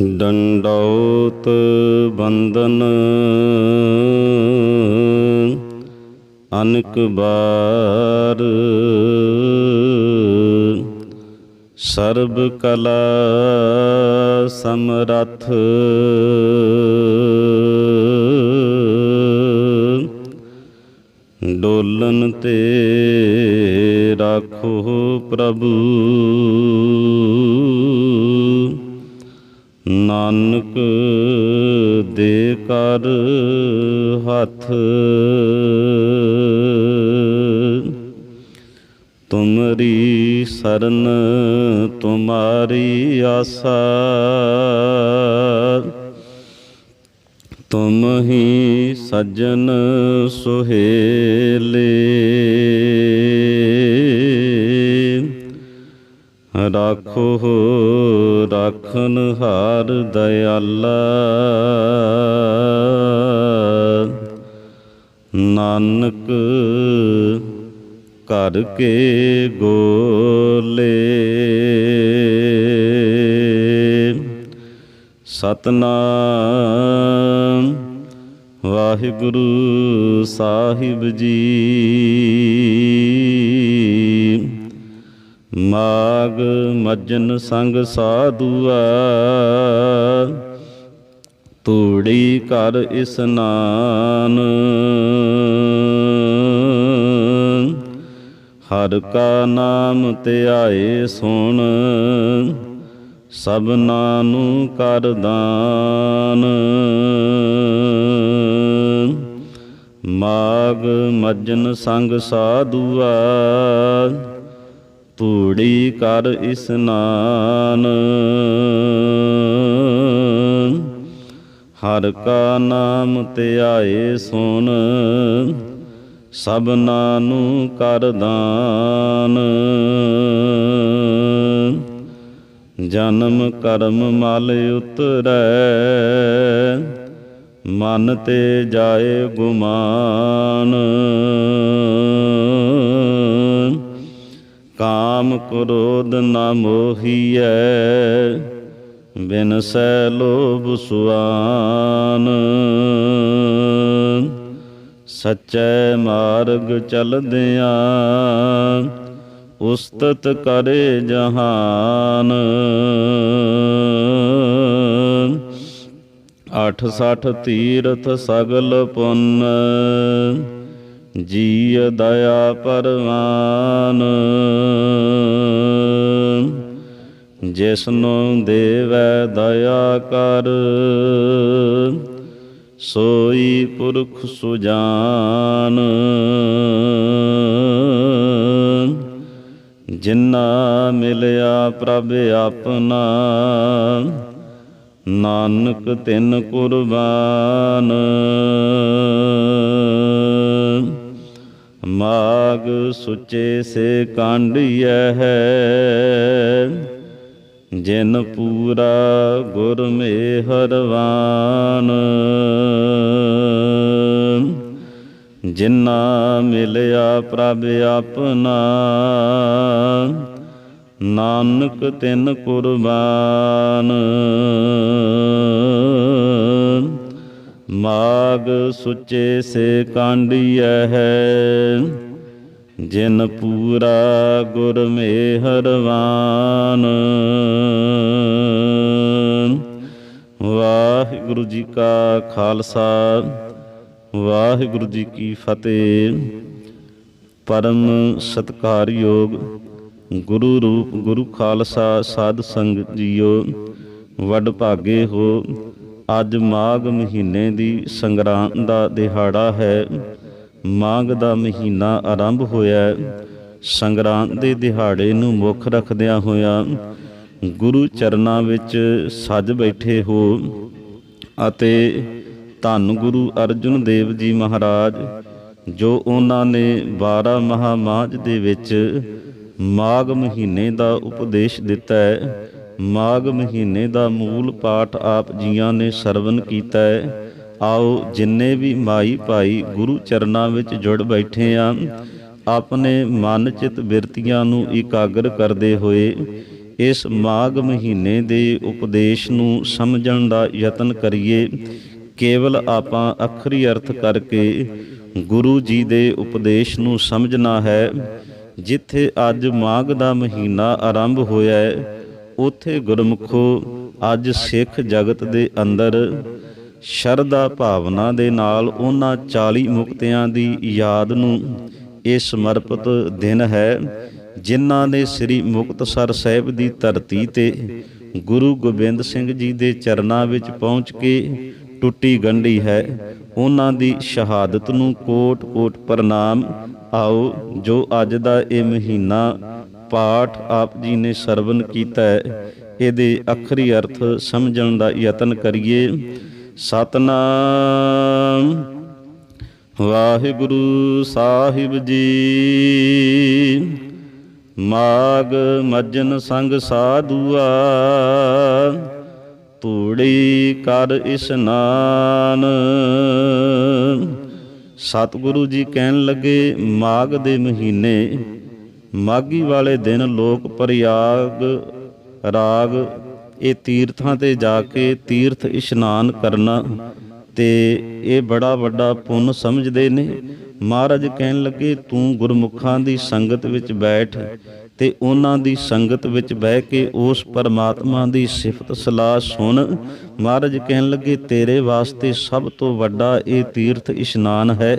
ਡੰਡੌਤ ਬੰਦਨ ਅਨਕ ਬਾਰ ਸਰਬ ਕਲਾ ਸਮਰੱਥ ਡੋਲਨ ਤੇ ਰਾਖੋ ਪ੍ਰਭੂ ਨਾਨਕ ਦੇ ਕਰ ਹੱਥ। ਤੁਮਰੀ ਸਰਨ ਤੁਮਾਰੀ ਆਸਾ। ਤੁਮ ਹੀ ਸਜਣ ਸੁਹੇਲੇ ਰਾਖੋ ਰਾਖਨ ਹਾਰ ਦਇਆਲਾ ਨਾਨਕ ਘਰ ਕੇ ਗੋਲੇ। ਸਤਨਾਮ ਵਾਹਿਗੁਰੂ ਸਾਹਿਬ ਜੀ। ਮਾਗ ਮੱਜਨ ਸੰਗ ਸਾਧੂਆ। ਤੂੜੀ ਕਰ ਇਸਨਾਨ ਹਰ ਕਾ ਨਾਮ ਧਿਆਏ ਸੁਣ ਸਭਨਾ ਨੂੰ ਕਰ ਦਾਨ। ਮਾਗ ਮੱਜਨ ਸੰਗ ਸਾਧੂਆ। ਤੂੜੀ ਕਰ ਇਸਨਾਨ ਹਰ ਕਾ ਨਾਮ ਧਿਆਏ ਸੁਣ ਸਭਨਾ ਨੂੰ ਕਰ ਦਾਨ। ਜਨਮ ਕਰਮ ਮਲ ਉਤਰੈ, ਮਨ ਤੇ ਜਾਏ ਗੁਮਾਨ। ਕਾਮ ਕ੍ਰੋਧ ਨਾ ਮੋਹੀਐ, ਬਿਨ ਸੈ ਲੋਭ ਸੁਆਨ। ਸਚੈ ਮਾਰਗ ਚਲਦਿਆਂ ਉਸਤਤ ਕਰੇ ਜਹਾਨ। ਅਠ ਸਠ ਤੀਰਥ ਸਗਲ ਪੁੰਨ ਜੀ ਦਇਆ ਪਰਵਾਨ। ਜਿਸਨੂੰ ਦੇਵੈ ਦਇਆ ਕਰ, ਸੋਈ ਪੁਰਖ ਸੁਜਾਨ। ਜਿਨਾ ਮਿਲਿਆ ਪ੍ਰਭ ਆਪਣਾ, ਨਾਨਕ ਤਿਨ ਕੁਰਬਾਨ। ਮਾਗ ਸੁਚੇ ਸੇ ਕਾਂਡੀਐ ਹੈ। ਜਿਨ ਪੂਰਾ ਗੁਰ ਮੇਹਰਵਾਨ ਜਿਨਾ ਮਿਲਿਆ ਪ੍ਰਭ ਆਪਣਾ, ਨਾਨਕ ਤਿਨ ਕੁਰਬਾਨ। ਮਾਗ ਸੁਚੇ ਸੇ ਕਾਂਡੀਐ ਹੈ। ਜਿਨ ਪੂਰਾ ਗੁਰ ਮੇਹਰਵਾਨ ਵਾਹਿਗੁਰੂ ਜੀ ਕਾ ਖਾਲਸਾ, ਵਾਹਿਗੁਰੂ ਜੀ ਕੀ ਫਤਿਹ। ਪਰਮ ਸਤਕਾਰਯੋਗ ਗੁਰੂ ਰੂਪ ਗੁਰੂ ਖਾਲਸਾ ਸਾਧ ਸੰਗਤ ਜੀਓ, ਵੱਡ ਭਾਗੇ ਹੋ। ਅੱਜ ਮਾਘ ਮਹੀਨੇ ਦੀ ਸੰਗਰਾਂਦ ਦਾ ਦਿਹਾੜਾ ਹੈ। ਮਾਘ ਦਾ ਮਹੀਨਾ ਆਰੰਭ ਹੋਇਆ ਸੰਗਰਾਂਦ ਦੇ ਦਿਹਾੜੇ ਨੂੰ ਮੁੱਖ ਰੱਖਦਿਆਂ ਹੋਇਆਂ ਗੁਰੂ ਚਰਨਾਂ ਵਿੱਚ ਸੱਜ ਬੈਠੇ ਹੋ ਅਤੇ ਧੰਨ ਗੁਰੂ ਅਰਜਨ ਦੇਵ ਜੀ ਮਹਾਰਾਜ, ਜੋ ਉਹਨਾਂ ਨੇ 12 ਮਹਾਮਾਜ ਦੇ ਵਿੱਚ ਮਾਘ ਮਹੀਨੇ ਦਾ ਉਪਦੇਸ਼ ਦਿੱਤਾ ਹੈ। ਮਾਘ ਮਹੀਨੇ ਦਾ ਮੂਲ ਪਾਠ ਆਪ ਜੀਆਂ ਨੇ ਸਰਵਨ ਕੀਤਾ ਹੈ। ਆਓ ਜਿੰਨੇ ਵੀ ਮਾਈ ਭਾਈ ਗੁਰੂ ਚਰਨਾਂ ਵਿੱਚ ਜੁੜ ਬੈਠੇ ਆ, ਆਪਣੇ ਮਨ ਚਿਤ ਬਿਰਤੀਆਂ ਨੂੰ ਇਕਾਗਰ ਕਰਦੇ ਹੋਏ ਇਸ ਮਾਘ ਮਹੀਨੇ ਦੇ ਉਪਦੇਸ਼ ਨੂੰ ਸਮਝਣ ਦਾ ਯਤਨ ਕਰੀਏ। ਕੇਵਲ ਆਪਾਂ ਅਖਰੀ ਅਰਥ ਕਰਕੇ ਗੁਰੂ ਜੀ ਦੇ ਉਪਦੇਸ਼ ਨੂੰ ਸਮਝਣਾ ਹੈ। ਜਿੱਥੇ ਅੱਜ ਮਾਘ ਦਾ ਮਹੀਨਾ ਆਰੰਭ ਹੋਇਆ ਹੈ ਉਥੇ ਗੁਰਮੁਖੋ ਅੱਜ ਸਿੱਖ ਜਗਤ ਦੇ ਅੰਦਰ ਸ਼ਰਧਾ ਭਾਵਨਾ ਦੇ ਨਾਲ ਉਹਨਾਂ 40 ਮੁਕਤਿਆਂ ਦੀ ਯਾਦ ਨੂੰ ਇਹ ਸਮਰਪਿਤ ਦਿਨ ਹੈ, ਜਿਨ੍ਹਾਂ ਨੇ ਸ੍ਰੀ ਮੁਕਤਸਰ ਸਾਹਿਬ ਦੀ ਧਰਤੀ ਤੇ ਗੁਰੂ ਗੋਬਿੰਦ ਸਿੰਘ ਜੀ ਦੇ ਚਰਨਾਂ ਵਿੱਚ ਪਹੁੰਚ ਕੇ ਟੁੱਟੀ ਗੰਢੀ ਹੈ। ਉਹਨਾਂ ਦੀ ਸ਼ਹਾਦਤ ਨੂੰ ਕੋਟ-ਕੋਟ ਪ੍ਰਣਾਮ। ਆਓ, ਜੋ ਅੱਜ ਦਾ ਇਹ ਮਹੀਨਾ ਪਾਠ ਆਪ ਜੀ ਨੇ ਸਰਵਨ ਕੀਤਾ ਹੈ। ਇਹਦੇ ਅਖਰੀ ਅਰਥ ਸਮਝਣ ਦਾ ਯਤਨ ਕਰੀਏ। ਸਤਨਾਮ। ਵਾਹਿਗੁਰੂ ਸਾਹਿਬ ਜੀ। ਮਾਗ ਮੱਜਨ ਸੰਗ ਸਾਧੂਆ। ਤੂੜੀ ਕਰ ਇਸਨਾਨ ਸਤਿਗੁਰੂ ਜੀ ਕਹਿਣ ਲੱਗੇ ਮਾਗ ਦੇ ਮਹੀਨੇ ਮਾਗੀ ਵਾਲੇ ਦਿਨ ਲੋਕ ਪ੍ਰਯਾਗ, ਰਾਗ, ਇਹ ਤੀਰਥਾਂ ਤੇ ਜਾ ਕੇ ਤੀਰਥ ਇਸ਼ਨਾਨ ਕਰਨਾ ਤੇ ਇਹ ਬੜਾ ਵੱਡਾ ਪੁੰਨ ਸਮਝਦੇ ਨੇ। ਮਹਾਰਾਜ ਕਹਿਣ ਲੱਗੇ, ਤੂੰ ਗੁਰਮੁਖਾਂ ਦੀ ਸੰਗਤ ਵਿੱਚ ਬੈਠ ਤੇ ਉਹਨਾਂ ਦੀ ਸੰਗਤ ਵਿੱਚ ਬਹਿ ਕੇ ਉਸ ਪਰਮਾਤਮਾ ਦੀ ਸਿਫਤ ਸਲਾਹ ਸੁਣ। ਮਹਾਰਾਜ ਕਹਿਣ ਲੱਗੇ, ਤੇਰੇ ਵਾਸਤੇ ਸਭ ਤੋਂ ਵੱਡਾ ਇਹ ਤੀਰਥ ਇਸ਼ਨਾਨ ਹੈ।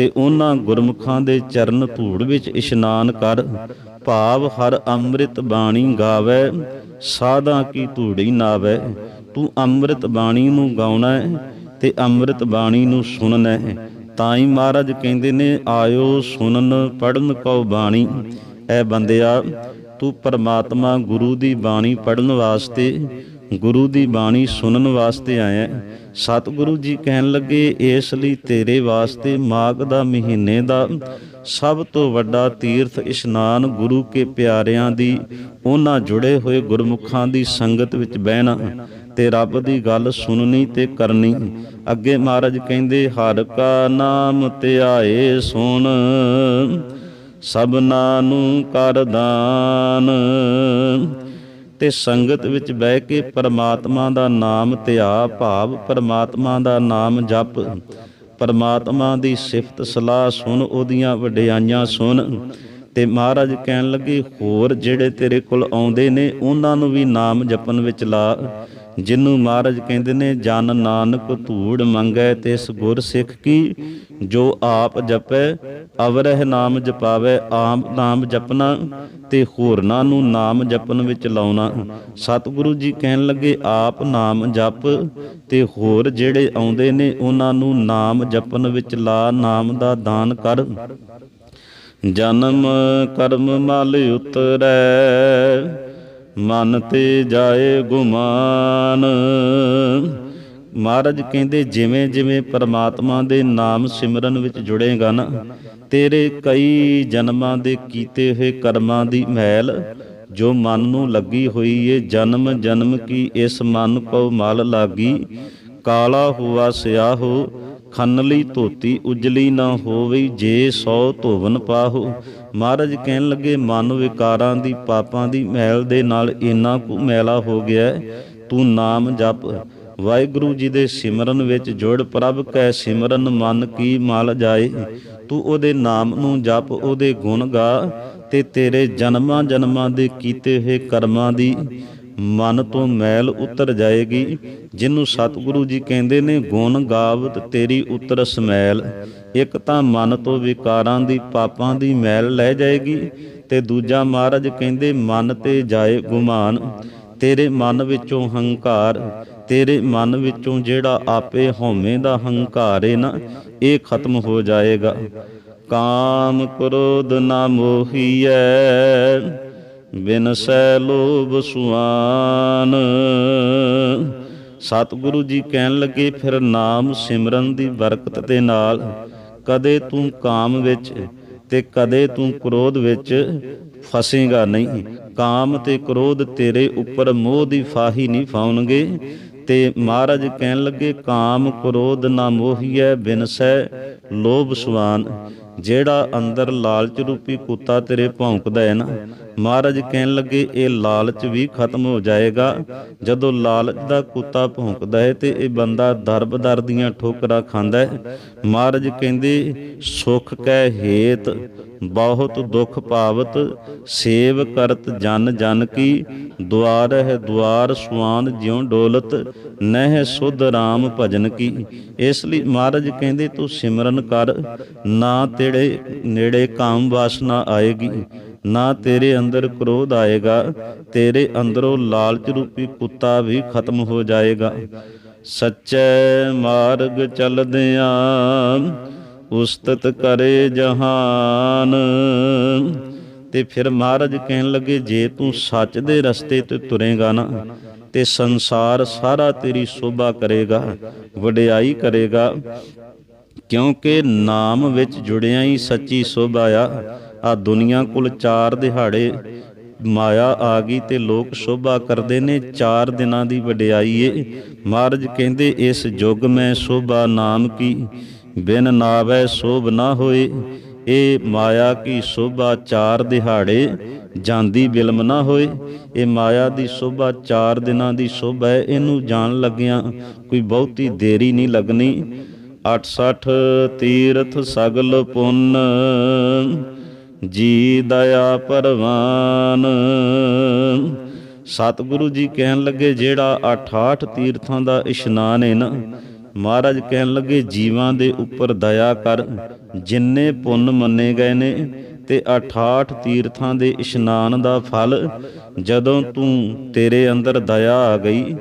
ਤੇ ਉਹਨਾਂ ਗੁਰਮੁਖਾਂ ਦੇ ਚਰਨ ਧੂੜ ਵਿੱਚ ਇਸ਼ਨਾਨ ਕਰ, ਭਾਵ ਹਰ ਅੰਮ੍ਰਿਤ ਬਾਣੀ ਗਾਵੇ, ਸਾਧਾਂ ਕੀ ਧੂੜੀ ਨਾਵੇ, ਤੂੰ ਅੰਮ੍ਰਿਤ ਬਾਣੀ ਨੂੰ ਗਾਉਣਾ ਹੈ ਤੇ ਅੰਮ੍ਰਿਤ ਬਾਣੀ ਨੂੰ ਸੁਣਨਾ। ਹੈ ਤਾਂ ਹੀ ਮਹਾਰਾਜ ਕਹਿੰਦੇ ਨੇ, ਆਇਓ ਸੁਣਨ ਪੜਨ ਕਉ ਬਾਣੀ। ਐ ਬੰਦਿਆ, ਤੂੰ ਪਰਮਾਤਮਾ ਗੁਰੂ ਦੀ ਬਾਣੀ ਪੜਨ ਵਾਸਤੇ ਗੁਰੂ ਦੀ ਬਾਣੀ ਸੁਣਨ ਵਾਸਤੇ ਆਇਆ। ਸਤਿਗੁਰੂ ਜੀ ਕਹਿਣ ਲੱਗੇ, ਇਸ ਲਈ ਤੇਰੇ ਵਾਸਤੇ ਮਾਘ ਦਾ ਮਹੀਨੇ ਦਾ ਸਭ ਤੋਂ ਵੱਡਾ ਤੀਰਥ ਇਸ਼ਨਾਨ ਗੁਰੂ ਕੇ ਪਿਆਰਿਆਂ ਦੀ, ਉਹਨਾਂ ਜੁੜੇ ਹੋਏ ਗੁਰਮੁਖਾਂ ਦੀ ਸੰਗਤ ਵਿੱਚ ਬਹਿਣਾ। ਤੇ ਰੱਬ ਦੀ ਗੱਲ ਸੁਣਨੀ ਤੇ ਕਰਨੀ। ਅੱਗੇ ਮਹਾਰਾਜ ਕਹਿੰਦੇ, ਹਰ ਕਾ ਨਾਮ ਧਿਆਏ ਸੁਣ, ਸਭਨਾ ਨੂੰ ਕਰ ਦਾਨ। ਤੇ ਸੰਗਤ ਵਿੱਚ ਬਹਿ ਕੇ ਪਰਮਾਤਮਾ ਦਾ ਨਾਮ ਧਿਆ ਭਾਵ ਪਰਮਾਤਮਾ ਦਾ ਨਾਮ ਜਪ। ਪਰਮਾਤਮਾ ਦੀ ਸਿਫਤ ਸਲਾਹ ਸੁਣ, ਉਹਦੀਆਂ ਵਡਿਆਈਆਂ ਸੁਣ। ਤੇ ਮਹਾਰਾਜ ਕਹਿਣ ਲੱਗੇ, ਹੋਰ ਜਿਹੜੇ ਤੇਰੇ ਕੋਲ ਆਉਂਦੇ ਨੇ, ਉਹਨਾਂ ਨੂੰ ਵੀ ਨਾਮ ਜਪਣ ਵਿੱਚ ਲਾ। ਜਿਹਨੂੰ ਮਹਾਰਾਜ ਕਹਿੰਦੇ ਨੇ, ਜਨ ਨਾਨਕ ਧੂੜ ਮੰਗੈ, ਤਿਸ ਗੁਰ ਸਿੱਖ ਕੀ? ਜੋ ਆਪ ਜਪੈ, ਅਵਰਹਿ ਨਾਮ ਜਪਾਵੇ ਆਮ ਨਾਮ ਜਪਣਾ ਤੇ ਹੋਰਨਾਂ ਨੂੰ ਨਾਮ ਜਪਣ ਵਿੱਚ ਲਾਉਣਾ। ਸਤਿਗੁਰੂ ਜੀ ਕਹਿਣ ਲੱਗੇ, ਆਪ ਨਾਮ ਜਪ ਤੇ ਹੋਰ ਜਿਹੜੇ ਆਉਂਦੇ ਨੇ, ਉਹਨਾਂ ਨੂੰ ਨਾਮ ਜਪਣ ਵਿੱਚ ਲਾ, ਨਾਮ ਦਾ ਦਾਨ ਕਰ। ਜਨਮ ਕਰਮ ਮਲ ਉਤਰੈ ਮਨ ਤੇ ਜਾਏ ਗੁਮਾਨ। ਮਹਾਰਾਜ ਕਹਿੰਦੇ, ਜਿਵੇਂ ਜਿਵੇਂ ਪਰਮਾਤਮਾ ਦੇ ਨਾਮ ਸਿਮਰਨ ਵਿੱਚ ਜੁੜੇਗਾ ਨਾ, ਤੇਰੇ ਕਈ ਜਨਮਾਂ ਦੇ ਕੀਤੇ ਹੋਏ ਕਰਮਾਂ ਦੀ ਮਹਿਲ, ਜੋ ਮਨ ਨੂੰ ਲੱਗੀ ਹੋਈ ਏ, ਜਨਮ ਜਨਮ ਕੀ ਇਸ ਮਨ ਕੋ ਮਲ ਲਾਗੀ। ਕਾਲਾ ਹੁਆ ਸਿਆਹੋ, ਖੰਨਲੀ ਧੋਤੀ ਉਜਲੀ ਨਾ ਹੋਵੇ, ਜੇ ਸੌ ਧੋਵਨ ਪਾਹੋ। ਮਹਾਰਾਜ ਕਹਿਣ ਲੱਗੇ, ਮਨ ਵਿਕਾਰਾਂ ਦੀ, ਪਾਪਾਂ ਦੀ ਮੈਲ ਦੇ ਨਾਲ ਇੰਨਾ ਕੁ ਮੈਲਾ ਹੋ ਗਿਆ ਤੂੰ ਨਾਮ ਜਪ। ਵਾਹਿਗੁਰੂ ਜੀ ਦੇ ਸਿਮਰਨ ਵਿੱਚ ਜੁੜ, ਪ੍ਰਭ ਕੈ ਸਿਮਰਨ, ਮਨ ਕੀ ਮਲ ਜਾਏ। ਤੂੰ ਉਹਦੇ ਨਾਮ ਨੂੰ ਜਪ, ਉਹਦੇ ਗੁਣ ਗਾ, ਤੇ ਤੇਰੇ ਜਨਮਾਂ ਜਨਮਾਂ ਦੇ ਕੀਤੇ ਹੋਏ ਕਰਮਾਂ ਦੀ ਮਨ ਤੋਂ ਮੈਲ ਉਤਰ ਜਾਏਗੀ। ਜਿਹਨੂੰ ਸਤਿਗੁਰੂ ਜੀ ਕਹਿੰਦੇ ਨੇ, ਗੁਣ ਗਾਵਤ ਤੇਰੀ ਉਤਰ ਸਮੈਲ। ਇੱਕ ਤਾਂ ਮਨ ਤੋਂ ਵਿਕਾਰਾਂ ਦੀ, ਪਾਪਾਂ ਦੀ ਮੈਲ ਲੈ ਜਾਏਗੀ ਤੇ ਦੂਜਾ ਮਹਾਰਾਜ ਕਹਿੰਦੇ, ਮਨ ਤੇ ਜਾਏ ਗੁਮਾਨ, ਤੇਰੇ ਮਨ ਵਿੱਚੋਂ ਹੰਕਾਰ, ਤੇਰੇ ਮਨ ਵਿੱਚੋਂ ਜਿਹੜਾ ਆਪੇ ਹਉਮੈ ਦਾ ਹੰਕਾਰ ਹੈ ਨਾ, ਇਹ ਖਤਮ ਹੋ ਜਾਏਗਾ। ਕਾਮ ਕ੍ਰੋਧ ਨਾ ਮੋਹੀਐ, ਬਿਨ ਸੈ ਲੋਭ ਸੁਆਨ। ਸਤਿਗੁਰੂ ਜੀ ਕਹਿਣ ਲੱਗੇ, ਫਿਰ ਨਾਮ ਸਿਮਰਨ ਦੀ ਬਰਕਤ ਦੇ ਨਾਲ ਕਦੇ ਤੂੰ ਕਾਮ ਵਿੱਚ ਤੇ ਕਦੇ ਤੂੰ ਕ੍ਰੋਧ ਵਿੱਚ ਫਸੇਗਾ ਨਹੀਂ। ਕਾਮ ਤੇ ਕ੍ਰੋਧ ਤੇਰੇ ਉੱਪਰ ਮੋਹ ਦੀ ਫਾਹੀ ਨਹੀਂ ਫਾਉਣਗੇ। ਤੇ ਮਹਾਰਾਜ ਕਹਿਣ ਲੱਗੇ, ਕਾਮ ਕ੍ਰੋਧ ਨਾ ਮੋਹੀਐ ਬਿਨਸੈ ਲੋਭ ਸੁਆਨ ਜਿਹੜਾ ਅੰਦਰ ਲਾਲਚ ਰੂਪੀ ਕੁੱਤਾ ਤੇਰੇ ਭੌਂਕਦਾ ਹੈ ਨਾ ਮਹਾਰਾਜ ਕਹਿਣ ਲੱਗੇ, ਇਹ ਲਾਲਚ ਵੀ ਖਤਮ ਹੋ ਜਾਏਗਾ। ਜਦੋਂ ਲਾਲਚ ਦਾ ਕੁੱਤਾ ਭੌਂਕਦਾ ਹੈ ਤੇ ਇਹ ਬੰਦਾ ਦਰਬਦਰ ਦੀਆਂ ਠੋਕਰਾਂ ਖਾਂਦਾ ਹੈ। ਮਹਾਰਾਜ ਕਹਿੰਦੇ, ਸੁਖ ਕੈ ਹੇਤ, ਬਹੁਤ ਦੁਖ ਭਾਵਤ, ਸੇਵ ਕਰਤ ਜਨ ਜਨ ਕੀ, ਦੁਆਰ ਹੈ ਦੁਆਰ ਸੁਆਨ ਜਿਉ ਡੋਲਤ, ਨਹਿ ਸੁਧ ਰਾਮ ਭਜਨ ਕੀ। ਇਸ ਲਈ ਮਹਾਰਾਜ ਕਹਿੰਦੇ, ਤੂੰ ਸਿਮਰਨ ਕਰ, ਨਾ ਤੇੜੇ ਨੇੜੇ ਕਾਮ ਵਾਸਨਾ ਆਏਗੀ। ਨਾ ਤੇਰੇ ਅੰਦਰ ਕ੍ਰੋਧ ਆਏਗਾ, ਤੇਰੇ ਅੰਦਰੋਂ ਲਾਲਚ ਰੂਪੀ ਕੁੱਤਾ ਵੀ ਖਤਮ ਹੋ ਜਾਏਗਾ। ਸੱਚੇ ਮਾਰਗ ਚਲਦਿਆਂ ਉਸਤਤ ਕਰੇ ਜਹਾਨ। ਤੇ ਫਿਰ ਮਹਾਰਾਜ ਕਹਿਣ ਲੱਗੇ, ਜੇ ਤੂੰ ਸੱਚ ਦੇ ਰਸਤੇ ਤੇ ਤੁਰੇਗਾ ਨਾ, ਤੇ ਸੰਸਾਰ ਸਾਰਾ ਤੇਰੀ ਸੋਭਾ ਕਰੇਗਾ, ਵਡਿਆਈ ਕਰੇਗਾ ਕਿਉਂਕਿ ਨਾਮ ਵਿੱਚ ਜੁੜਿਆ ਹੀ ਸੱਚੀ ਸੋਭਾ ਆਇਆ। ਆ ਦੁਨੀਆ ਕੁਲ ਚਾਰ ਦਿਹਾੜੇ ਮਾਇਆ ਆ ਗਈ ਤੇ ਲੋਕ ਸ਼ੋਭਾ ਕਰਦੇ ਨੇ। ਚਾਰ ਦਿਨਾਂ ਦੀ ਵਡਿਆਈ ਏ। ਮਹਾਰਾਜ ਕਹਿੰਦੇ, ਇਸ ਯੁੱਗ ਮੈਂ ਸ਼ੋਭਾ ਨਾਮ ਕੀ ਬਿਨ ਨਾਵੈ ਸੋਭ ਨਾ ਹੋਏ। ਇਹ ਮਾਇਆ ਕੀ ਸ਼ੋਭਾ ਚਾਰ ਦਿਹਾੜੇ, ਜਾਂਦੀ ਬਿਲਮ ਨਾ ਹੋਏ। ਇਹ ਮਾਇਆ ਦੀ ਸ਼ੋਭਾ ਚਾਰ ਦਿਨਾਂ ਦੀ ਸ਼ੋਭਾ ਹੈ ਇਹਨੂੰ ਜਾਣ ਲੱਗਿਆਂ ਕੋਈ ਬਹੁਤੀ ਦੇਰੀ ਨਹੀਂ ਲੱਗਣੀ। 68 ਤੀਰਥ ਸਗਲ ਪੁੰਨ, ਜੀ ਦਇਆ ਪਰਵਾਨ। ਸਤਿਗੁਰੂ ਜੀ ਕਹਿਣ ਲੱਗੇ, ਜਿਹੜਾ 68 ਤੀਰਥਾਂ ਦਾ ਇਸ਼ਨਾਨ ਹੈ ਨਾ, ਮਹਾਰਾਜ ਕਹਿਣ ਲੱਗੇ, ਜੀਵਾਂ ਦੇ ਉੱਪਰ ਦਇਆ ਕਰ, ਜਿੰਨੇ ਪੁੰਨ ਮੰਨੇ ਗਏ ਨੇ, ਤੇ 68 ਤੀਰਥਾਂ ਦੇ ਇਸ਼ਨਾਨ ਦਾ ਫਲ, ਜਦੋਂ ਤੂੰ ਤੇਰੇ ਅੰਦਰ ਦਇਆ ਆ ਗਈ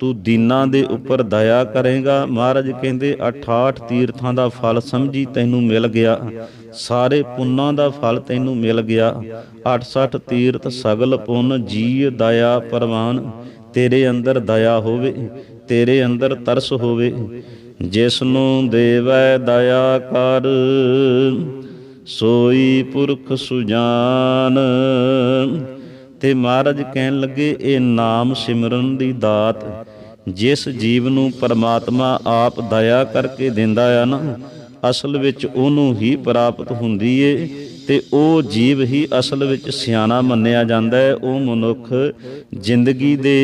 ਤੂੰ ਦੀਨਾਂ ਦੇ ਉੱਪਰ ਦਇਆ ਕਰੇਗਾ। ਮਹਾਰਾਜ ਕਹਿੰਦੇ 68 ਤੀਰਥਾਂ ਦਾ ਫਲ ਸਮਝੀ ਤੈਨੂੰ ਮਿਲ ਗਿਆ। ਸਾਰੇ ਪੁੰਨਾਂ ਦਾ ਫਲ ਤੈਨੂੰ ਮਿਲ ਗਿਆ। 68 ਤੀਰਥ ਸਗਲ ਪੁੰਨ ਜੀ ਦਇਆ ਪਰਵਾਨ। ਤੇਰੇ ਅੰਦਰ ਦਇਆ ਹੋਵੇ, ਤੇਰੇ ਅੰਦਰ ਤਰਸ ਹੋਵੇ। ਜਿਸ ਨੂੰ ਦੇਵੈ ਦਇਆ ਕਰ, ਸੋਈ ਪੁਰਖ ਸੁਜਾਨ। ਤੇ ਮਹਾਰਾਜ ਕਹਿਣ ਲੱਗੇ, ਇਹ ਨਾਮ ਸਿਮਰਨ ਦੀ ਦਾਤ। ਜਿਸ ਜੀਵ ਨੂੰ ਪਰਮਾਤਮਾ ਆਪ ਦਇਆ ਕਰਕੇ ਦਿੰਦਾ ਆ ਨਾ, ਅਸਲ ਵਿੱਚ ਉਹਨੂੰ ਹੀ ਪ੍ਰਾਪਤ ਹੁੰਦੀ ਏ ਤੇ ਉਹ ਜੀਵ ਹੀ ਅਸਲ ਵਿੱਚ ਸਿਆਣਾ ਮੰਨਿਆ ਜਾਂਦਾ ਹੈ ਉਹ ਮਨੁੱਖ ਜ਼ਿੰਦਗੀ ਦੇ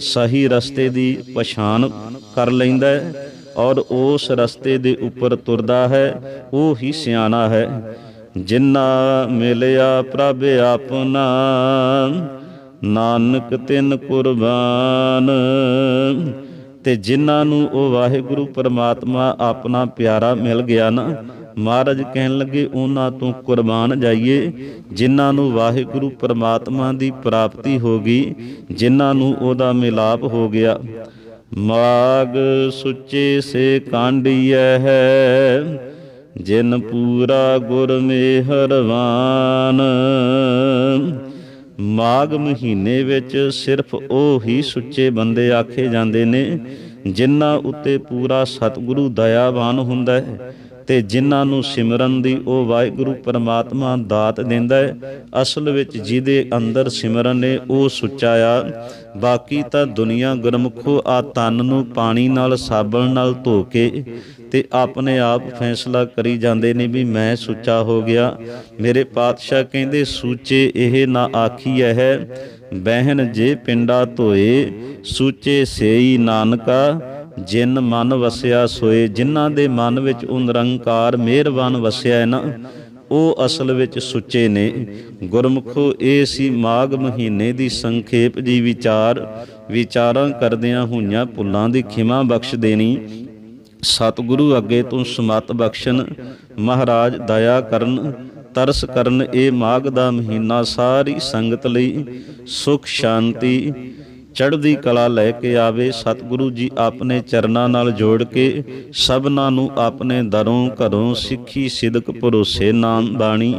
ਸਹੀ ਰਸਤੇ ਦੀ ਪਛਾਣ ਕਰ ਲੈਂਦਾ ਹੈ ਔਰ ਉਸ ਰਸਤੇ ਦੇ ਉੱਪਰ ਤੁਰਦਾ ਹੈ, ਉਹ ਹੀ ਸਿਆਣਾ ਹੈ। ਜਿਨ੍ਹਾਂ ਮਿਲਿਆ ਪ੍ਰਭ ਆਪਣਾ ਨਾਨਕ ਤਿੰਨ ਕੁਰਬਾਨ। ਤੇ ਜਿਨ੍ਹਾਂ ਨੂੰ ਉਹ ਵਾਹਿਗੁਰੂ ਪਰਮਾਤਮਾ ਆਪਣਾ ਪਿਆਰਾ ਮਿਲ ਗਿਆ ਨਾ, ਮਹਾਰਾਜ ਕਹਿਣ ਲੱਗੇ, ਉਹਨਾਂ ਤੋਂ ਕੁਰਬਾਨ ਜਾਈਏ। ਜਿਨ੍ਹਾਂ ਨੂੰ ਵਾਹਿਗੁਰੂ ਪਰਮਾਤਮਾ ਦੀ ਪ੍ਰਾਪਤੀ ਹੋ ਗਈ, ਜਿਨ੍ਹਾਂ ਨੂੰ ਉਹਦਾ ਮਿਲਾਪ ਹੋ ਗਿਆ। ਮਾਗ ਸੁੱਚੇ ਸੇ ਕਾਂਡੀਐ ਹੈ, ਜਿਨ ਪੂਰਾ ਗੁਰ ਮਿਹਰਵਾਨ। ਮਾਗ ਮਹੀਨੇ ਵਿੱਚ ਸਿਰਫ ਉਹ ਹੀ ਸੁੱਚੇ ਬੰਦੇ ਆਖੇ ਜਾਂਦੇ ਨੇ, ਜਿਨ੍ਹਾਂ ਉੱਤੇ ਪੂਰਾ ਸਤਿਗੁਰੂ ਦਇਆਵਾਨ ਹੁੰਦਾ ਹੈ। ਤੇ ਜਿਨ੍ਹਾਂ ਨੂੰ ਸਿਮਰਨ ਦੀ ਉਹ ਵਾਹਿਗੁਰੂ ਪਰਮਾਤਮਾ ਦਾਤ ਦਿੰਦਾ ਹੈ, ਅਸਲ ਵਿੱਚ ਜਿਹਦੇ ਅੰਦਰ ਸਿਮਰਨ ਨੇ ਉਹ ਸੁੱਚਾ ਆ ਬਾਕੀ ਤਾਂ ਦੁਨੀਆ ਗੁਰਮੁਖੋ ਆ ਤਨ ਨੂੰ ਪਾਣੀ ਨਾਲ, ਸਾਬਣ ਨਾਲ ਧੋ ਕੇ ਤੇ ਆਪਣੇ ਆਪ ਫੈਸਲਾ ਕਰੀ ਜਾਂਦੇ ਨੇ ਵੀ ਮੈਂ ਸੁੱਚਾ ਹੋ ਗਿਆ। ਮੇਰੇ ਪਾਤਸ਼ਾਹ ਕਹਿੰਦੇ, ਸੂਚੇ ਇਹ ਨਾ ਆਖੀ ਹੈ ਬਹਿਨ ਜੇ ਪਿੰਡਾ ਧੋਏ, ਸੂਚੇ ਸੇਈ ਨਾਨਕਾ ਜਿਨ ਮਨ ਵਸਿਆ ਸੋਏ, ਜਿਨ੍ਹਾਂ ਦੇ ਮਨ ਵਿੱਚ ਉਹ ਨਿਰੰਕਾਰ ਮਿਹਰਬਾਨ ਵਸਿਆ ਹੈ ਨਾ, ਉਹ ਅਸਲ ਵਿੱਚ ਸੁੱਚੇ ਨੇ। ਗੁਰਮੁਖੋ, ਇਹ ਸੀ ਮਾਘ ਮਹੀਨੇ ਦੀ ਸੰਖੇਪ ਜੀ ਵਿਚਾਰ, ਵਿਚਾਰਾਂ ਕਰਦਿਆਂ ਹੋਈਆਂ ਭੁੱਲਾਂ ਦੀ ਖਿਮਾ ਬਖਸ਼ ਦੇਣੀ। ਸਤਿਗੁਰੂ ਅੱਗੇ ਤੋਂ ਸਮਤ ਬਖਸ਼ਣ, ਮਹਾਰਾਜ ਦਇਆ ਕਰਨ, ਤਰਸ ਕਰਨ, ਇਹ ਮਾਘ ਦਾ ਮਹੀਨਾ ਸਾਰੀ ਸੰਗਤ ਲਈ ਸੁਖ, ਸ਼ਾਂਤੀ ਚੜ੍ਹਦੀ ਕਲਾ ਲੈ ਕੇ ਆਵੇ, ਸਤਿਗੁਰੂ ਜੀ ਆਪਣੇ ਚਰਨਾਂ ਨਾਲ ਜੋੜ ਕੇ ਸਭਨਾਂ ਨੂੰ ਆਪਣੇ ਦਰੋਂ ਘਰੋਂ ਸਿੱਖੀ, ਸਿਦਕ, ਭਰੋਸੇ ਨਾਮ ਬਾਣੀ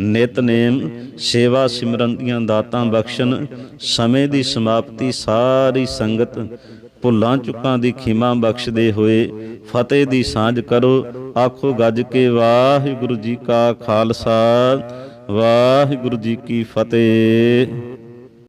ਨਿਤਨੇਮ, ਸੇਵਾ ਸਿਮਰਨ ਦੀਆਂ ਦਾਤਾਂ ਬਖਸ਼ਣ, ਸਮੇਂ ਦੀ ਸਮਾਪਤੀ ਸਾਰੀ ਸੰਗਤ ਭੁੱਲਾਂ ਚੁੱਕਾਂ ਦੀ ਖਿਮਾ ਬਖਸ਼ਦੇ ਹੋਏ ਫਤਿਹ ਦੀ ਸਾਂਝ ਕਰੋ, ਆਖੋ ਗੱਜ ਕੇ ਵਾਹਿਗੁਰੂ ਜੀ ਕਾ ਖਾਲਸਾ, ਵਾਹਿਗੁਰੂ ਜੀ ਕੀ ਫਤਿਹ।